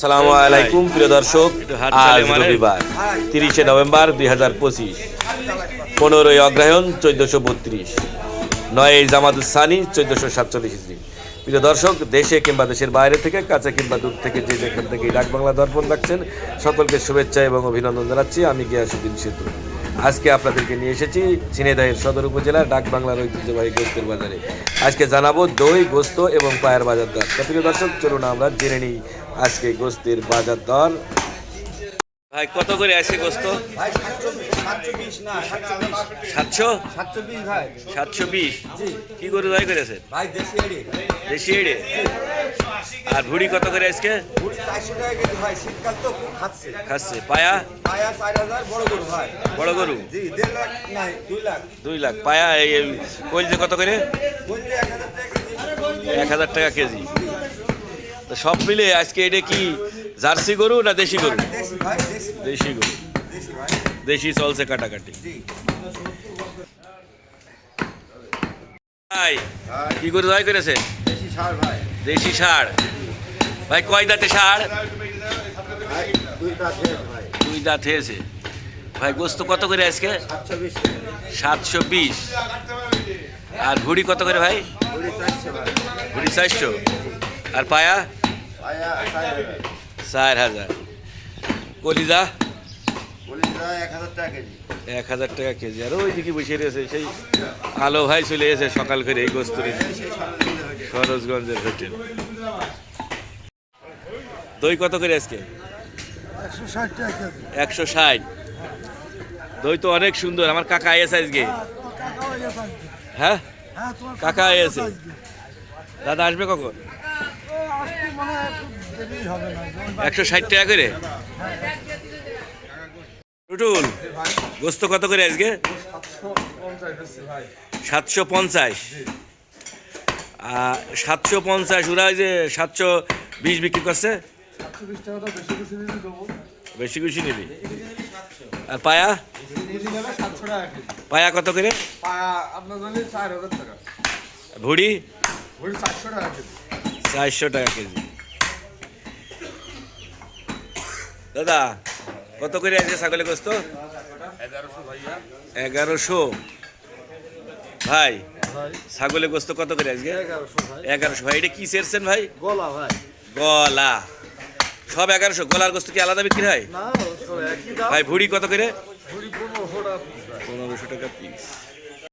সালামু আলাইকুম প্রিয় দর্শক আজ রবিবার তিরিশে নভেম্বর দুই হাজার পঁচিশ। পনেরোই অগ্রহায়ণ চোদ্দশো বত্রিশ। নয় জামাদুসানি চোদ্দশো সাতচল্লিশ ইসরি প্রিয় দর্শক দেশে কিংবা দেশের বাইরে থেকে কাছে কিংবা দূর থেকে যে যেখান থেকে ডাক বাংলা দর্পণ রাখছেন সকলকে শুভেচ্ছা এবং অভিনন্দন জানাচ্ছি। আমি গিয়াসুদ্দিন সেতু। আজকে আপনাদেরকে নিয়ে এসেছি ঝিনাইদহের সদর উপজেলার ডাক বাংলার ঐতিহ্যবাহী গোস্তের বাজারে। আজকে জানাব দই গোস্ত এবং পায়ের বাজার দর। তো প্রিয় দর্শক চলুন আমরা জেনে নিই আজকে গোস্তের বাজার দর। ভাই কত করে আছে গোস্ত? ভাই সাতশো সাতশো বিশ কি ভাই দেশি এড়ি। দেশি এড়ে? আর ভুড়ি কত করে আজকে? খাচ্ছে। পায়া? বড় গরু দুই লাখ। পায়া কইলছে কত করে? এক হাজার টাকা কেজি। তো সব মিলে আজকে এটা কি জার্সি গরু না দেশি গরু? দেশি গরু। দেশি চলছে কাটাকাটি। ভাই কি গরু ভাই করেছে? দেশি সার ভাই। দেশি ষাড় ভাই, কয় দাঁতে ভাই দুই দাঁত হয়েছে। ভাই, গোস্ত কত করে আজকে? সাতশো বিশ। আর ভুড়ি কত করে ভাই? পুরি চারশো। আর পায়া? চার হাজার। চার কলিজা? এক হাজার টাকা কেজি। আর ওই দিকে বসে রয়েছে, সেই আলো ভাই চলে এসে সকাল করে এই গোস্তরি সরোজগঞ্জের হোটেল। দই কত করে আজকে? একশো ষাট। দই তো অনেক সুন্দর, আমার কাকা এসে আজকে। হ্যাঁ? কাকা এসে দাদা আসবে কখন? একশো ষাট টাকা করে? টুটুল গোস্ত কত করে আজকে? সাতশো পঞ্চাশ। সাতশো পঞ্চাশ, ওরা যে সাতশো বিশ বিক্রি করছে। বেশি খুশি নিবি? আর পায়া? পায়া কত করে? ভুড়ি? চারশো টাকা কেজি। দাদা, কত করে আজকে ছাগলের গোস্ত? এগারোশো? ভাই ছাগলের গোস্ত কত করে আজকে? এগারোশো ভাই। এটা কি সেরছেন ভাই? গলা ভাই। গলা। সব এগারোশো গলার গোস্ত কি আলাদা বিক্রি হয়? ভাই ভুড়ি কত করে। পনেরোশো টাকা পিস।